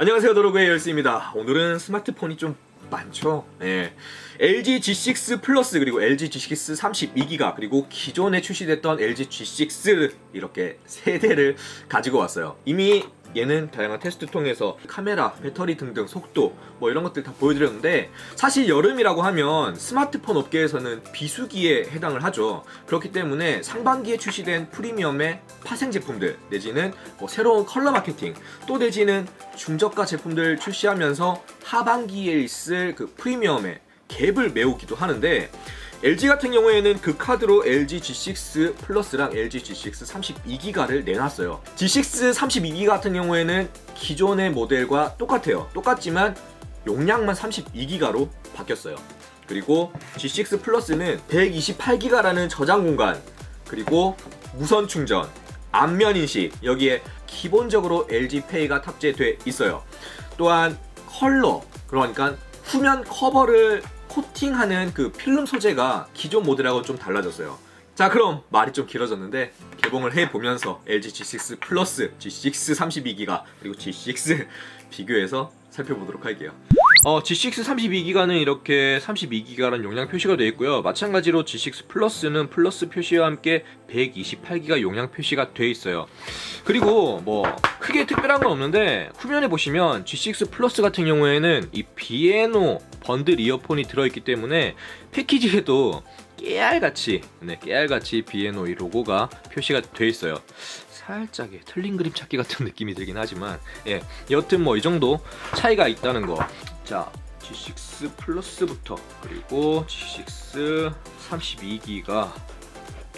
안녕하세요 도로그의 열스입니다. 오늘은 스마트폰이 좀 많죠. 예. LG G6 플러스 그리고 LG G6 32기가 그리고 기존에 출시됐던 LG G6 이렇게 세 대를 가지고 왔어요. 이미 얘는 다양한 테스트 통해서 카메라, 배터리 등등 속도 뭐 이런 것들 다 보여드렸는데 사실 여름이라고 하면 스마트폰 업계에서는 비수기에 해당을 하죠. 그렇기 때문에 상반기에 출시된 프리미엄의 파생 제품들 내지는 뭐 새로운 컬러 마케팅 또 내지는 중저가 제품들 출시하면서 하반기에 있을 그 프리미엄의 갭을 메우기도 하는데 LG 같은 경우에는 그 카드로 LG G6 플러스랑 LG G6 32기가를 내놨어요. G6 32기가 같은 경우에는 기존의 모델과 똑같아요. 똑같지만 용량만 32기가로 바뀌었어요. 그리고 G6 플러스는 128기가라는 저장 공간, 그리고 무선 충전, 안면 인식 여기에 기본적으로 LG 페이가 탑재돼 있어요. 또한 컬러 그러니까 후면 커버를 코팅하는 그 필름 소재가 기존 모델하고 좀 달라졌어요. 자 그럼 말이 좀 길어졌는데 개봉을 해 보면서 LG G6 플러스, G6 32기가 그리고 G6 비교해서 살펴보도록 할게요. 어, G6 32기가는 이렇게 32기가라는 용량 표시가 되어 있고요. 마찬가지로 G6 플러스는 플러스 표시와 함께 128기가 용량 표시가 되어 있어요. 그리고 뭐 크게 특별한 건 없는데 후면에 보시면 G6 플러스 같은 경우에는 이 비에노 번들 이어폰이 들어있기 때문에 패키지에도 깨알같이 네, 깨알같이 비에노 이 로고가 표시가 되어 있어요. 살짝의 틀린 그림 찾기 같은 느낌이 들긴 하지만 예 여튼 뭐 이 정도 차이가 있다는 거. 자 G6 플러스부터. 그리고 G6 32기가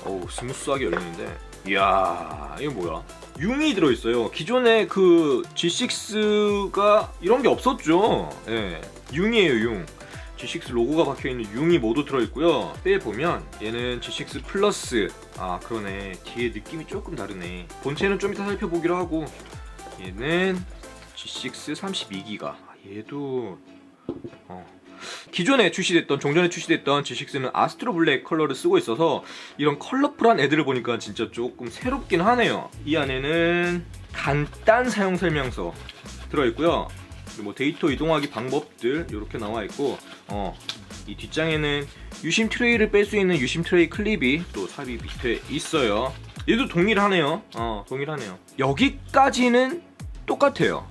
어우 스무스하게 열리는데. 이야 이거 뭐야? 융이 들어있어요. 기존에 그 G6가 이런 게 없었죠. 예 융이에요 융 G6 로고가 박혀있는 융이 모두 들어있고요. 빼보면 얘는 G6 플러스. 아 그러네. 뒤에 느낌이 조금 다르네. 본체는 좀 이따 살펴보기로 하고 얘는 G6 32기가. 얘도 어. 기존에 출시됐던 종전에 출시됐던 G6는 아스트로 블랙 컬러를 쓰고 있어서 이런 컬러풀한 애들을 보니까 진짜 조금 새롭긴 하네요. 이 안에는 간단 사용 설명서 들어있고요. 뭐 데이터 이동하기 방법들 이렇게 나와 있고 어, 이 뒷장에는 유심 트레이를 뺄 수 있는 유심 트레이 클립이 또 삽입 밑에 있어요. 얘도 동일하네요. 어, 동일하네요. 여기까지는 똑같아요.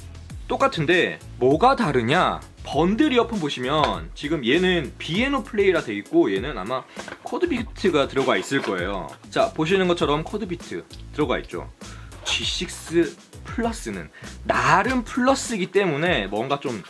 똑같은데 뭐가 다르냐? 번들 이어폰 보시면 지금 얘는 비에노 플레이라 돼 있고 얘는 아마 코드 비트가 들어가 있을 거예요. 자 보시는 것처럼 코드 비트 들어가 있죠. G6 플러스는 나름 플러스이기 때문에 뭔가 좀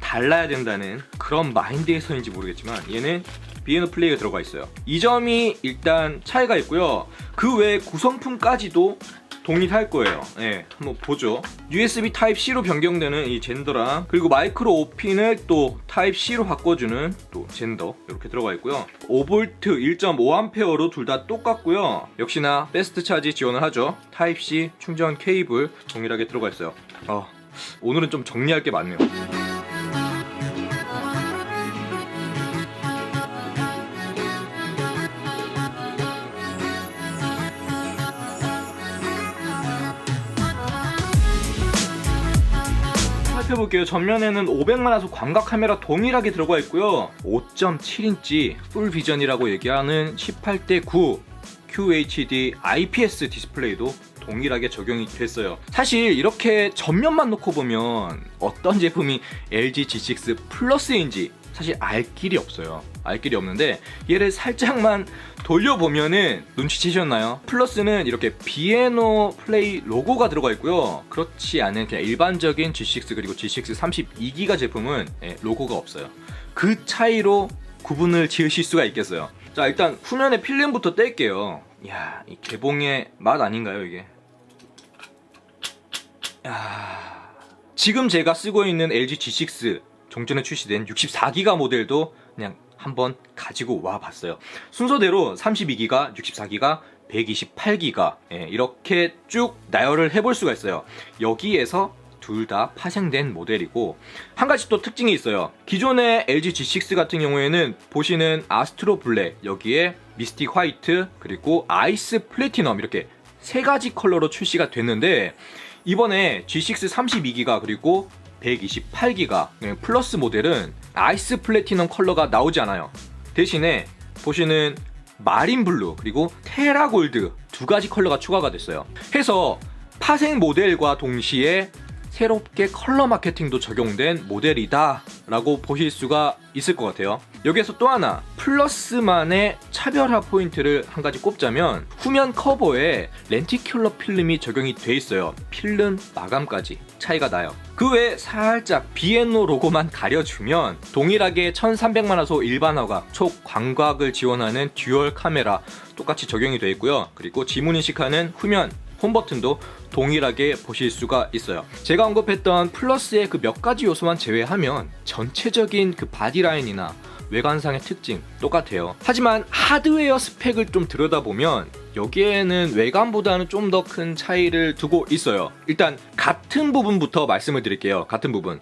달라야 된다는 그런 마인드에서인지 모르겠지만 얘는 비에노 플레이가 들어가 있어요. 이 점이 일단 차이가 있고요. 그외 구성품까지도 동일할 거예요. 예, 한번 보죠. USB Type C로 변경되는 이 젠더랑 그리고 마이크로 5핀을 또 Type C로 바꿔주는 또 젠더 이렇게 들어가 있고요. 5V 1.5A로 둘 다 똑같고요. 역시나 패스트 차지 지원을 하죠. Type C 충전 케이블 동일하게 들어가 있어요. 어, 오늘은 좀 정리할 게 많네요. 볼게요. 전면에는 500만화소 광각 카메라 동일하게 들어가 있고요. 5.7인치 풀 비전이라고 얘기하는 18대 9 QHD IPS 디스플레이도 동일하게 적용이 됐어요. 사실 이렇게 전면만 놓고 보면 어떤 제품이 LG G6 플러스인지 사실 알 길이 없어요. 알 길이 없는데 얘를 살짝만 돌려보면은 눈치채셨나요? 플러스는 이렇게 비에노 플레이 로고가 들어가 있고요. 그렇지 않은 그냥 일반적인 G6 그리고 G6 32기가 제품은 예, 로고가 없어요. 그 차이로 구분을 지으실 수가 있겠어요. 자 일단 후면에 필름부터 뗄게요. 이야 이 개봉의 맛 아닌가요 이게? 야 지금 제가 쓰고 있는 LG G6 종전에 출시된 64기가 모델도 그냥 한번 가지고 와 봤어요. 순서대로 32기가, 64기가, 128기가 예, 이렇게 쭉 나열을 해볼 수가 있어요. 여기에서 둘 다 파생된 모델이고 한 가지 또 특징이 있어요. 기존의 LG G6 같은 경우에는 보시는 아스트로 블랙 여기에 미스틱 화이트 그리고 아이스 플래티넘 이렇게 세 가지 컬러로 출시가 됐는데 이번에 G6 32기가 그리고 128기가 네, 플러스 모델은 아이스 플래티넘 컬러가 나오지 않아요. 대신에 보시는 마린 블루 그리고 테라 골드 두 가지 컬러가 추가가 됐어요. 해서 파생 모델과 동시에 새롭게 컬러 마케팅도 적용된 모델이다 라고 보실 수가 있을 것 같아요. 여기에서 또 하나 플러스만의 차별화 포인트를 한 가지 꼽자면 후면 커버에 렌티큘러 필름이 적용이 돼 있어요. 필름 마감까지 차이가 나요. 그 외에 살짝 비엔노 로고만 가려주면 동일하게 1300만 화소 일반화각 촉광각을 지원하는 듀얼 카메라 똑같이 적용이 되어 있고요. 그리고 지문 인식하는 후면 홈 버튼도 동일하게 보실 수가 있어요. 제가 언급했던 플러스의 그 몇 가지 요소만 제외하면 전체적인 그 바디라인이나 외관상의 특징 똑같아요. 하지만 하드웨어 스펙을 좀 들여다보면 여기에는 외관보다는 좀 더 큰 차이를 두고 있어요. 일단 같은 부분부터 말씀을 드릴게요. 같은 부분.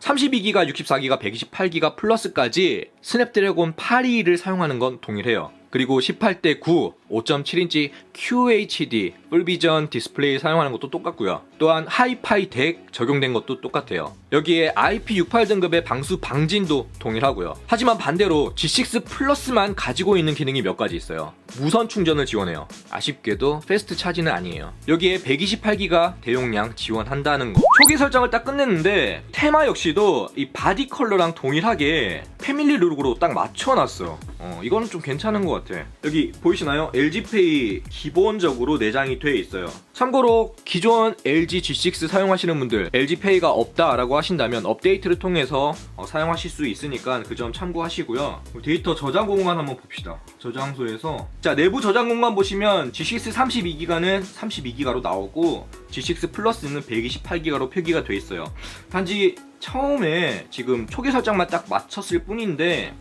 32기가, 64기가, 128기가 플러스까지 스냅드래곤 82를 사용하는 건 동일해요. 그리고 18대 9, 5.7인치 QHD 풀비전 디스플레이 사용하는 것도 똑같고요. 또한 하이파이 덱 적용된 것도 똑같아요. 여기에 IP68 등급의 방수 방진도 동일하고요. 하지만 반대로 G6 플러스만 가지고 있는 기능이 몇 가지 있어요. 무선 충전을 지원해요. 아쉽게도 패스트 차지는 아니에요. 여기에 128기가 대용량 지원한다는 거. 초기 설정을 딱 끝냈는데 테마 역시도 이 바디 컬러랑 동일하게 패밀리 룩으로 딱 맞춰놨어. 어, 이거는 좀 괜찮은 것 같아. 여기 보이시나요? LG페이 기본적으로 내장이 돼 있어요. 참고로 기존 LG G6 사용하시는 분들 LG페이가 없다라고 하신다면 업데이트를 통해서 어, 사용하실 수 있으니까 그 점 참고하시고요. 데이터 저장 공간 한번 봅시다. 저장소에서 자 내부 저장 공간 보시면 G6 32기가는 32기가로 나오고 G6 플러스는 128기가로 표기가 돼 있어요. 단지 처음에 지금 초기 설정만 딱 맞췄을 뿐인데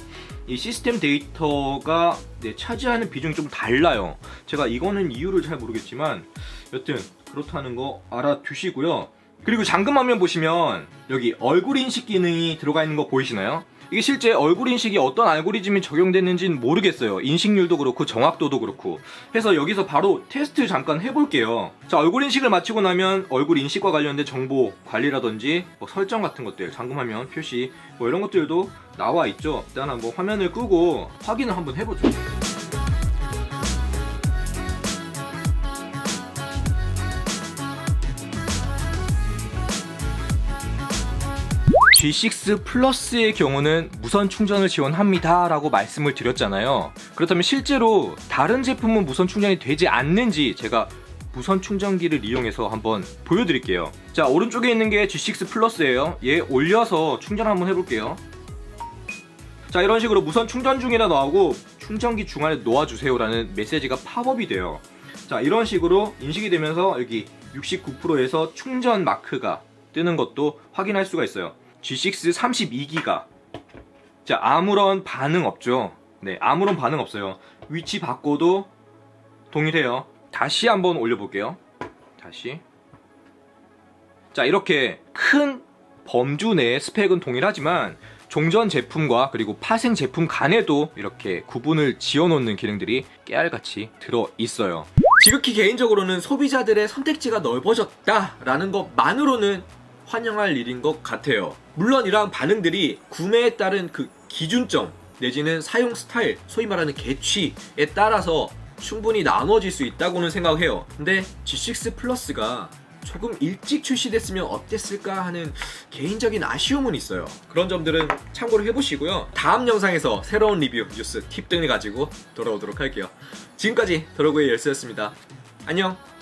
이 시스템 데이터가 네, 차지하는 비중이 좀 달라요. 제가 이거는 이유를 잘 모르겠지만 여튼 그렇다는 거 알아두시고요. 그리고 잠금 화면 보시면 여기 얼굴 인식 기능이 들어가 있는 거 보이시나요? 이게 실제 얼굴 인식이 어떤 알고리즘이 적용됐는지는 모르겠어요. 인식률도 그렇고 정확도도 그렇고. 해서 여기서 바로 테스트 잠깐 해볼게요. 자, 얼굴 인식을 마치고 나면 얼굴 인식과 관련된 정보 관리라든지 뭐 설정 같은 것들, 잠금화면 표시 뭐 이런 것들도 나와 있죠. 일단 한번 화면을 끄고 확인을 한번 해보죠. G6 플러스의 경우는 무선 충전을 지원합니다 라고 말씀을 드렸잖아요. 그렇다면 실제로 다른 제품은 무선 충전이 되지 않는지 제가 무선 충전기를 이용해서 한번 보여드릴게요. 자 오른쪽에 있는 게 G6 플러스예요. 얘 올려서 충전 한번 해볼게요. 자 이런 식으로 무선 충전 중이라 나오고 충전기 중간에 놓아주세요 라는 메시지가 팝업이 돼요. 자 이런 식으로 인식이 되면서 여기 69%에서 충전 마크가 뜨는 것도 확인할 수가 있어요 G6 32기가. 자 아무런 반응 없죠. 네 아무런 반응 없어요. 위치 바꿔도 동일해요. 다시 한번 올려볼게요. 다시. 자 이렇게 큰 범주 내의 스펙은 동일하지만 종전 제품과 그리고 파생 제품 간에도 이렇게 구분을 지어놓는 기능들이 깨알같이 들어 있어요. 지극히 개인적으로는 소비자들의 선택지가 넓어졌다라는 것만으로는 환영할 일인 것 같아요. 물론 이러한 반응들이 구매에 따른 그 기준점 내지는 사용 스타일, 소위 말하는 개취에 따라서 충분히 나눠질 수 있다고는 생각해요. 근데 G6 플러스가 조금 일찍 출시됐으면 어땠을까 하는 개인적인 아쉬움은 있어요. 그런 점들은 참고를 해보시고요. 다음 영상에서 새로운 리뷰, 뉴스, 팁 등을 가지고 돌아오도록 할게요. 지금까지 도로구의 열쇠였습니다. 안녕!